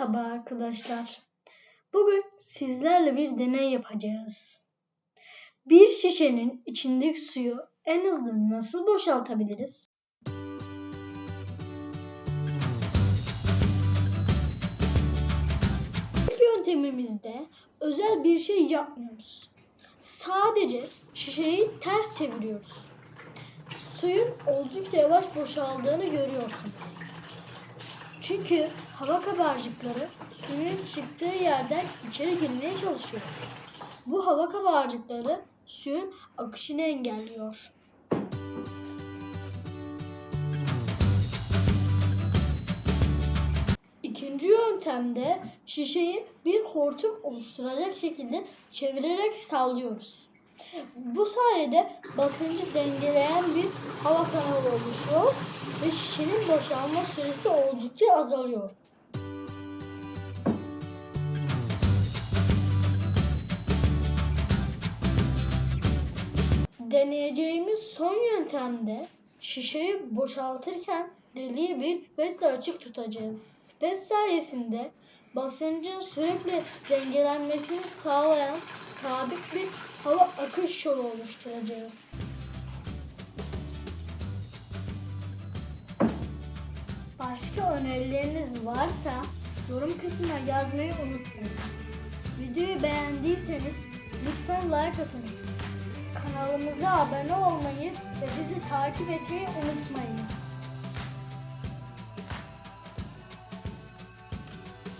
Merhaba arkadaşlar. Bugün sizlerle bir deney yapacağız. Bir şişenin içindeki suyu en hızlı nasıl boşaltabiliriz? İlk yöntemimizde özel bir şey yapmıyoruz. Sadece şişeyi ters çeviriyoruz. Suyun oldukça yavaş boşaldığını görüyorsunuz. Çünkü hava kabarcıkları suyun çıktığı yerden içeri girmeye çalışıyor. Bu hava kabarcıkları suyun akışını engelliyor. İkinci yöntemde şişeyi bir hortum oluşturacak şekilde çevirerek sallıyoruz. Bu sayede basıncı dengeleyen bir hava kanalı oluşuyor ve şişenin boşalma süresi oldukça azalıyor. Deneyeceğimiz son yöntemde şişeyi boşaltırken deliği bir pipetle açık tutacağız. Pipet sayesinde basıncın sürekli dengelenmesini sağlayan sabit bir hava akış yolu oluşturacağız. Başka önerileriniz varsa yorum kısmına yazmayı unutmayınız. Videoyu beğendiyseniz lütfen like atınız. Kanalımıza abone olmayı ve bizi takip etmeyi unutmayınız.